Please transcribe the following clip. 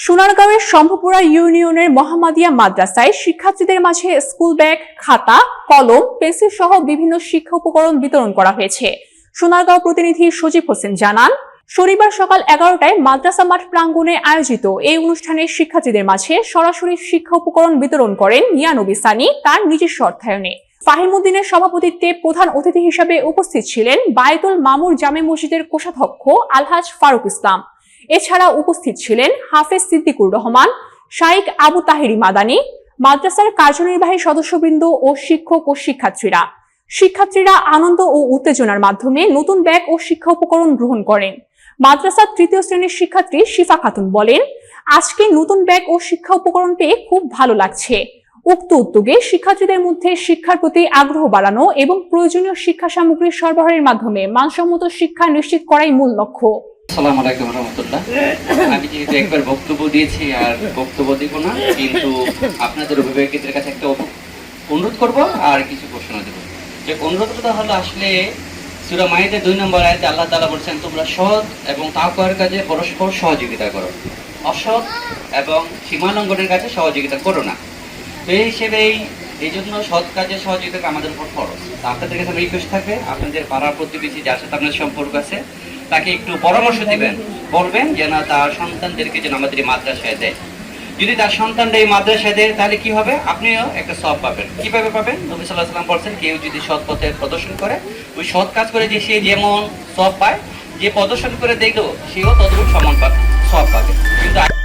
সোনারগাঁওয়ের শম্ভপুরা ইউনিয়নের মহামাদিয়া মাদ্রাসায় শিক্ষার্থীদের মাঝে স্কুল ব্যাগ, খাতা, কলম, পেন্সিল সহ বিভিন্ন শিক্ষা উপকরণ বিতরণ করা হয়েছে। সোনারগাঁও প্রতিনিধি সজীব হোসেন জানান, শনিবার সকাল এগারোটায় মাদ্রাসা মাঠ প্রাঙ্গণে আয়োজিত এই অনুষ্ঠানে শিক্ষার্থীদের মাঝে সরাসরি শিক্ষা উপকরণ বিতরণ করেন ইয়ানবী সানি তার নিজস্ব অর্থায়নে। ফাহিমুদ্দিনের সভাপতিত্বে প্রধান অতিথি হিসেবে উপস্থিত ছিলেন বায়তুল মামুর জামে মসজিদের কোষাধ্যক্ষ আলহাজ ফারুক ইসলাম। এছাড়া উপস্থিত ছিলেন হাফেজ সিদ্দিকুর রহমান শাইক আবু তাহেরি মাদানি, মাদ্রাসার কার্যনির্বাহী সদস্যবৃন্দ ও শিক্ষক ও শিক্ষার্থীরা। শিক্ষার্থীরা আনন্দ ও উত্তেজনার মাধ্যমে নতুন ব্যাগ ও শিক্ষা উপকরণ গ্রহণ করেন। মাদ্রাসার তৃতীয় শ্রেণির শিক্ষার্থী শিফা খাতুন বলেন, আজকে নতুন ব্যাগ ও শিক্ষা উপকরণ পেয়ে খুব ভালো লাগছে। উক্ত উদ্যোগে শিক্ষার্থীদের মধ্যে শিক্ষার প্রতি আগ্রহ বাড়ানো এবং প্রয়োজনীয় শিক্ষা সামগ্রী সরবরাহের মাধ্যমে মানসম্মত শিক্ষা নিশ্চিত করাই মূল লক্ষ্য। কাছে পরস্পর সহযোগিতা করো। অসৎ এবং সহযোগিতা করো না। তো এই হিসেবে এই- জন্য সৎ কাজে সহযোগিতা আমাদের উপর খরচ আপনাদের কাছে আপনাদের পাড়ার প্রতিবেশী যার সাথে আপনার সম্পর্ক আছে তাকে একটু পরামর্শ দিবেন, বলবেন যেন তার সন্তানদেরকে যেন আমাদের মাদ্রাসায় দেয়। যদি তার সন্তানরা এই মাদ্রাসায় দেয়, তাহলে কি হবে? আপনিও একটা সব পাবেন। কীভাবে পাবেন? নবী সাল্লাহ সাল্লাম বলছেন, কেউ যদি সৎ পথে প্রদর্শন করে, ওই সৎ কাজ করে যে সে যেমন সব পায়, যে প্রদর্শন করে দেখল, সেও ততটুকু সমান পাবে সব পাবে। কিন্তু